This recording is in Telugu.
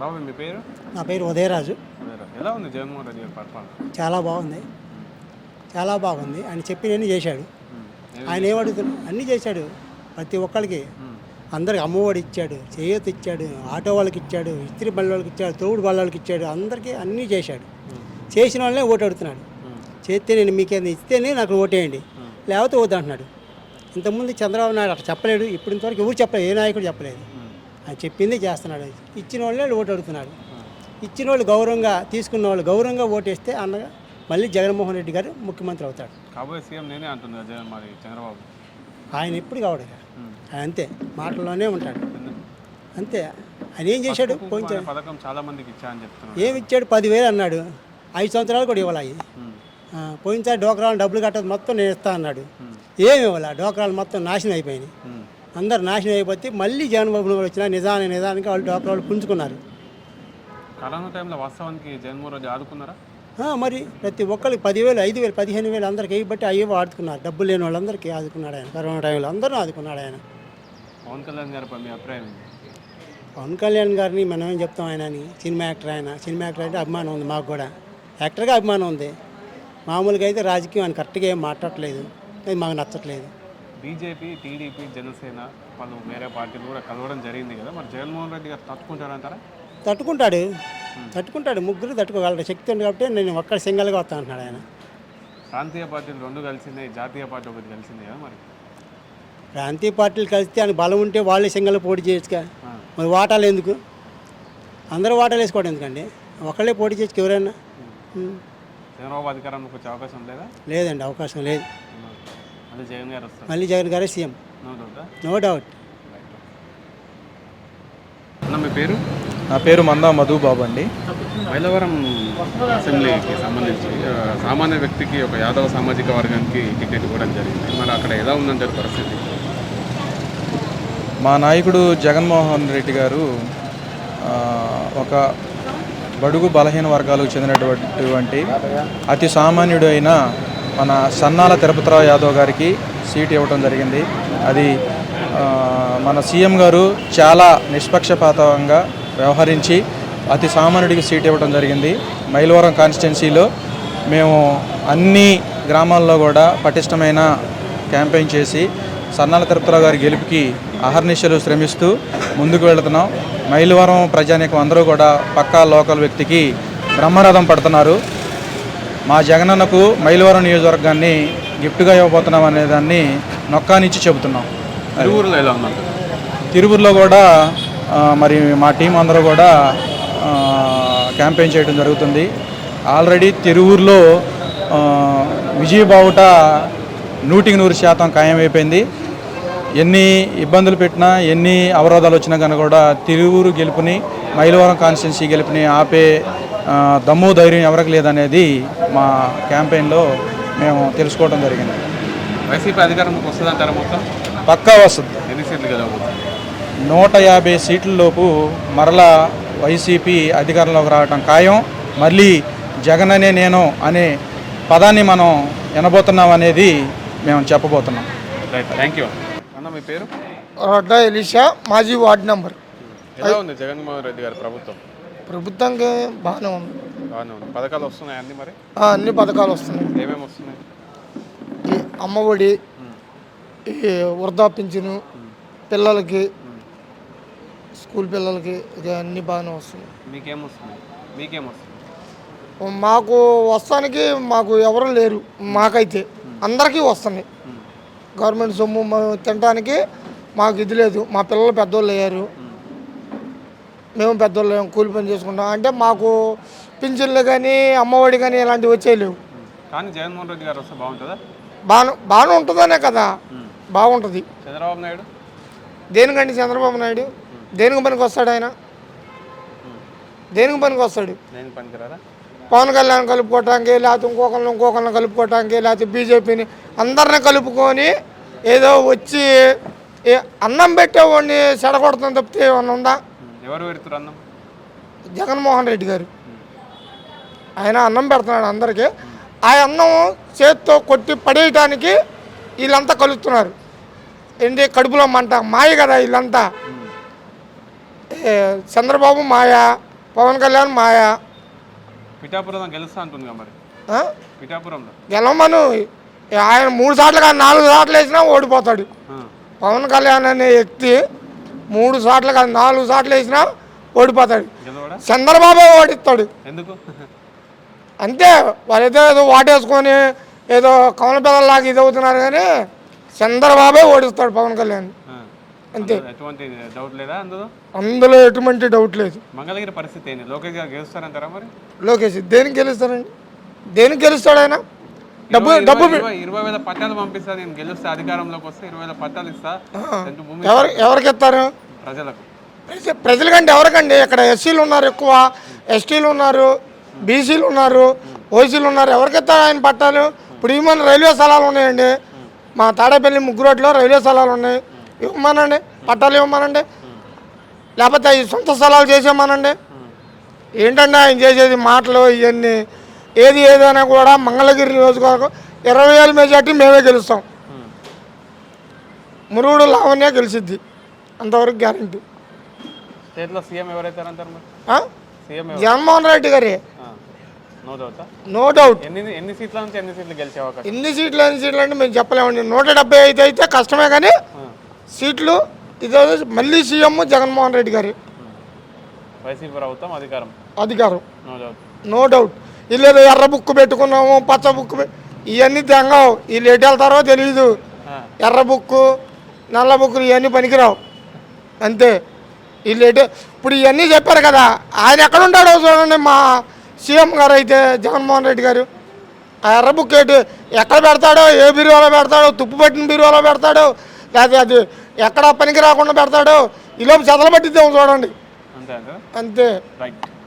బాబు మీ పేరు? నా పేరు ఉదయరాజు. ఎలా ఉంది జగన్మోహన్ రెడ్డి గారి పరిపాలన చాలా బాగుంది. చాలా బాగుంది. ఆయన చెప్పినన్ని చేశాడు. ఉమ్. ఆయన ఏమడుగుతున్నాడు అన్నీ చేశాడు. ప్రతి ఒక్కరికి అందరికి అమ్మఒడి ఇచ్చాడు చేయూత ఇచ్చాడు ఆటో వాళ్ళకి ఇచ్చాడు ఇస్త్రీ బళ్ళ వాళ్ళకి ఇచ్చాడు తోడు బళ్ళ వాళ్ళకి ఇచ్చాడు అందరికీ అన్నీ చేశాడు. చేసిన వాళ్ళనే ఓటు అడుగుతున్నాడు చేస్తే నేను మీకేది ఇస్తేనే నాకు ఓటేయండి. లేకపోతే వద్దు అంటున్నాడు ఇంతకుముందు చంద్రబాబు నాయుడు అట్లా చెప్పలేడు ఇప్పుడు ఇంతవరకు ఎవరు చెప్పలేదు? ఏ నాయకుడు చెప్పలేదు. ఆయన చెప్పింది చేస్తున్నాడు. ఇచ్చిన వాళ్ళే ఓటు అడుగుతున్నాడు. ఇచ్చిన వాళ్ళు గౌరవంగా తీసుకున్న వాళ్ళు గౌరవంగా ఓటేస్తే అన్నగా మళ్ళీ జగన్మోహన్ రెడ్డి గారు ముఖ్యమంత్రి అవుతాడు. కాబోయే సీఎం నేనే అంటున్నా జగన్ మరి చంద్రబాబు. ఆయన ఎప్పుడు కావడు. ఆయన అంతే మాటల్లోనే ఉంటాడు? అంతే. ఆయన ఏం చేశాడు? కొంచెం పథకం చాలా మందికి ఏమి ఇచ్చాడు? పదివేలు అన్నాడు. ఐదు సంవత్సరాలు కూడా ఇవ్వాలి పోయినసారి డోకరాలు డబ్బులు కట్టదు మొత్తం నేను ఇస్తా అన్నాడు. ఏమి ఇవ్వాలి? డోకరాలు మొత్తం నాశనం అయిపోయినాయి. అందరు నాశనం అయిపోతే మళ్ళీ జగన్బాబు నాయుడు వచ్చిన నిజాన్ని నిజానికి వాళ్ళు డోకరాలు పుంజుకున్నారు. కరోనా టైంలో వాస్తవానికి జగన్మోహన్ రెడ్డి ఆదుకున్నారా? మరి ప్రతి ఒక్కరికి పదివేలు ఐదు వేలు పదిహేను వేలు అందరికి వేయబట్టి అయ్యో ఆదుకున్నారు. డబ్బులు లేని వాళ్ళందరికీ ఆదుకున్నాడు ఆయన. కరోనా టైంలో అందరూ ఆదుకున్నాడు ఆయన. పవన్ కళ్యాణ్ గారిపై మీ అభిప్రాయం? పవన్ కళ్యాణ్ గారిని మనం ఏం చెప్తాం ఆయన అని సినిమా యాక్టర్ ఆయన. సినిమా యాక్టర్ అంటే అభిమానం ఉంది మాకు కూడా. యాక్టర్గా అభిమానం ఉంది. మామూలుగా అయితే రాజకీయం ఆయన కరెక్ట్గా ఏం మాట్లాడట్లేదు. అది మాకు నచ్చట్లేదు. బీజేపీ టీడీపీ జనసేన వాళ్ళు వేరే పార్టీలు కూడా కలవడం జరిగింది కదా. మరి జగన్మోహన్ రెడ్డి గారు తట్టుకుంటారంటారా? తట్టుకుంటాడు. తట్టుకుంటాడు. ముగ్గురు తట్టుకోగలరు. శక్తి ఉంది కాబట్టి నేను ఒక్కడ సింగల్గా వస్తా అంటున్నాడు ఆయన. ప్రాంతీయ పార్టీలు రెండు కలిసిందే జాతీయ పార్టీ ఒకటి కలిసింది కదా మరి? ప్రాంతీయ పార్టీలు కలిస్తే ఆయన బలం ఉంటే వాళ్ళే సింగల్ పోటీ చేయొచ్చుగా. మరి వాటాలు ఎందుకు? అందరూ వాటాలు వేసుకోవడం ఎందుకండి? ఒకళ్ళే పోటీ చేయొచ్చు ఎవరైనా. చంద్రబాబు అధికారంలోకి వచ్చే అవకాశం లేదా? లేదండి అవకాశం లేదు. మళ్ళీ జగన్ గారు సీఎం. నో డౌటా నో డౌట్ అన్న మీ పేరు? నా పేరు మందా మధుబాబు అండి. మైలవరం అసెంబ్లీకి సంబంధించి సామాన్య వ్యక్తికి ఒక యాదవ సామాజిక వర్గానికి టికెట్ ఇవ్వడం జరిగింది. మరి అక్కడ ఎలా ఉందంటారు పరిస్థితి? మా నాయకుడు జగన్మోహన్ రెడ్డి గారు ఆ, ఒక బడుగు బలహీన వర్గాలకు చెందినటువంటి అతి సామాన్యుడు అయిన మన సన్నాల తిరుపతిరావు యాదవ్ గారికి సీట్ ఇవ్వడం జరిగింది. అది మన సీఎం గారు చాలా నిష్పక్షపాతంగా వ్యవహరించి అతి సామాన్యుడికి సీట్ ఇవ్వడం జరిగింది. మైలవరం కాన్స్టిట్యున్సీలో మేము అన్ని గ్రామాల్లో కూడా పటిష్టమైన క్యాంపెయిన్ చేసి సన్నాల తిరుపతిరావు గారి గెలుపుకి అహర్నిశలు శ్రమిస్తూ ముందుకు వెళుతున్నాం. మైలవరం ప్రజానీకం అందరూ కూడా పక్కా లోకల్ వ్యక్తికి బ్రహ్మరథం పడుతున్నారు. మా జగనన్నకు మైలవరం నియోజకవర్గాన్ని గిఫ్ట్గా ఇవ్వబోతున్నాం అనే దాన్ని నొక్కానిచ్చి చెబుతున్నాం. తిరువురులో ఎలా కూడా మరి మా టీం అందరూ కూడా క్యాంపెయిన్ చేయడం జరుగుతుంది. ఆల్రెడీ తిరువూరులో విజయబావుట నూటికి నూరు శాతం ఖాయమైపోయింది. ఎన్ని ఇబ్బందులు పెట్టినా ఎన్ని అవరోధాలు వచ్చినా కనుక కూడా తిరువూరు గెలుపుని మైలవరం కాన్స్టిట్యున్సీ గెలుపుని ఆపే దమ్ము ధైర్యం ఎవరికి లేదనేది మా క్యాంపెయిన్లో మేము తెలుసుకోవడం జరిగింది. వైసీపీ అధికారంలోకి వస్తుందంటారా మొత్తం? పక్కా వస్తుంది. ఎన్ని సీట్లు గెలవబోతుంది? నూట యాభై సీట్లలోపు మరలా వైసీపీ అధికారంలోకి రావటం ఖాయం. మళ్ళీ జగన్ అనే నేను అనే పదాన్ని మనం వినబోతున్నాం అనేది మేము చెప్పబోతున్నాం. Right thank you. అన్న మీ పేరు? రొడ్డా ఎలిషా మాజీ వార్డు నంబర్. ఎలా ఉంది జగన్మోహన్ రెడ్డి గారి ప్రభుత్వం? ప్రభుత్వంకి బాగానే ఉంది. బాగానే ఉంది. పథకాలు వస్తున్నాయి అన్ని మరి? ఆ, అన్ని పథకాలు వస్తున్నాయి. ఏమేమి వస్తున్నాయి? ఈ అమ్మఒడి ఈ వృద్ధా పింఛను పిల్లలకి స్కూల్ పిల్లలకి ఇది అన్ని బాగానే వస్తున్నాయి. మీకేం వస్తుంది మీకేం వస్తుంది మాకు వస్తానికి మాకు ఎవరు లేరు. మాకైతే అందరికీ వస్తున్నాయి. గవర్నమెంట్ సొమ్ము మ- తినడానికి మాకు ఇది లేదు. మా పిల్లలు పెద్దోళ్ళు అయ్యారు. మేము పెద్దోళ్ళు కూలి పని చేసుకుంటాం. అంటే మాకు పింఛన్లు కానీ అమ్మఒడి కానీ ఇలాంటివి వచ్చేయలేవు. కానీ జగన్మోహన్ రెడ్డి గారు వస్తే బాగుంటుందా? బాగా బాగానే ఉంటుందనే కదా. బాగుంటుంది. చంద్రబాబు నాయుడు? దేనికండి చంద్రబాబు నాయుడు? దేనికి పనికి వస్తాడు ఆయన దేనికి పనికి వస్తాడు నేను పనికిరారా? పవన్ కళ్యాణ్ కలుపుకోవటానికి లేకపోతే ఇంకొకరిని ఇంకొకరిని కలుపుకోవటానికి లేకపోతే బీజేపీని అందరిని కలుపుకొని ఏదో వచ్చి అన్నం పెట్టేవాడిని చెడగొడతాం తప్పితే ఏమన్నా ఉందా? ఎవరు పెడుతున్నారు అన్నం? జగన్మోహన్ రెడ్డి గారు. ఆయన అన్నం పెడుతున్నాడు అందరికీ. ఆ అన్నం చేత్తో కొట్టి పడేయటానికి వీళ్ళంతా కలుస్తున్నారు. ఏంటి కడుపులో మంట? మాయ కదా వీళ్ళంతా. చంద్రబాబు మాయ పవన్ కళ్యాణ్ మాయ. పిఠాపురం గెలుస్తా అంటుంది మరి? పిఠాపురంలో. గెలవమను. ఆయన మూడు సార్లు కాదు నాలుగు సార్లు వేసినా ఓడిపోతాడు. పవన్ కళ్యాణ్ అనే వ్యక్తి మూడు సార్లు కాదు నాలుగు సార్లు వేసినా ఓడిపోతాడు. చంద్రబాబు ఓడిస్తాడు. ఎందుకు? అంతే వాళ్ళైతే ఏదో వాటేసుకొని ఏదో కమల పిల్లలాగా ఇది అవుతున్నారు కానీ చంద్రబాబే ఓడిస్తాడు పవన్ కళ్యాణ్. అంతే. అందులో ఎటువంటి డౌట్ లేదా మంగళగిరి పరిస్థితి లోకేష్ గారు గెలుస్తారంటారా మరి? లోకేష్ దేనికి గెలుస్తాడండి దేనికి గెలుస్తాడు ఆయన? డబ్బు డబ్బు ఇరవై వేల పట్టాలు పంపిస్తా నేను గెలుస్తే అధికారంలోకి వస్తే ఇరవై వేల పట్టాలు ఇస్తా. ఎవరు ఎవరికి ఇస్తారు? ప్రజలకు. ప్రజ- ప్రజలకంటే ఎవరికండి? ఇక్కడ ఎస్సీలు ఉన్నారు ఎక్కువ ఎస్టీలు ఉన్నారు బీసీలు ఉన్నారు ఓసీలు ఉన్నారు. ఎవరికి ఇస్తారు ఆయన పట్టాలు? ఇప్పుడు ఇవ్వమని రైల్వే స్థలాలు ఉన్నాయండి. మా తాడేపల్లి ముగ్గురోట్లో రైల్వే స్థలాలు ఉన్నాయి. ఇవ్వమనండి పట్టాలు ఇవ్వమనండి. లేకపోతే ఈ సొంత స్థలాలు చేసేమనండి ఏంటంటే ఆయన చేసేది? మాటలు ఇవన్నీ. ఏది ఏదైనా కూడా మంగళగిరి నియోజకవర్గం ఇరవై వేల మెజార్టీ మేమే గెలుస్తాం. మురుగుడు లావణ్య గెలిచిద్ది. అంతవరకు గ్యారంటీ. స్టేట్లో సీఎం జగన్మోహన్ రెడ్డి గారి. No doubt? ఎన్ని సీట్ల నుంచి ఎన్ని సీట్లు గెలిచే అవకాశం? ఎన్ని సీట్లు ఎన్ని సీట్లు అంటే మేము చెప్పలేమండి. నూట డెబ్బై ఐదు అయితే కష్టమే కానీ సీట్లు ఇదే మళ్ళీ సీఎం జగన్మోహన్ రెడ్డి గారి. వైసీపీ ప్రభుత్వం అధికారం? అధికారం. No doubt. No doubt. వీళ్ళు ఎర్ర బుక్ పెట్టుకున్నాము పచ్చ బుక్ ఇవన్నీ తెంగవు. వీళ్ళు ఎటు వెళ్తారో తెలియదు ఎర్ర బుక్కు నల్ల బుక్కులు ఇవన్నీ పనికిరావు. అంతే. వీళ్ళు ఎటు ఇప్పుడు ఇవన్నీ చెప్పారు కదా ఆయన ఎక్కడ ఉంటాడో చూడండి మా సీఎం గారు అయితే జగన్మోహన్ రెడ్డి గారు. ఆ ఎర్ర బుక్ ఎటు ఎక్కడ పెడతాడో ఏ బీరువాలో పెడతాడో తుప్పు పట్టిన బీరువాలో పెడతాడో లేకపోతే అది ఎక్కడ పనికి రాకుండా పెడతాడో ఈలోపు చెదలు పట్టిద్దాం చూడండి. అంతే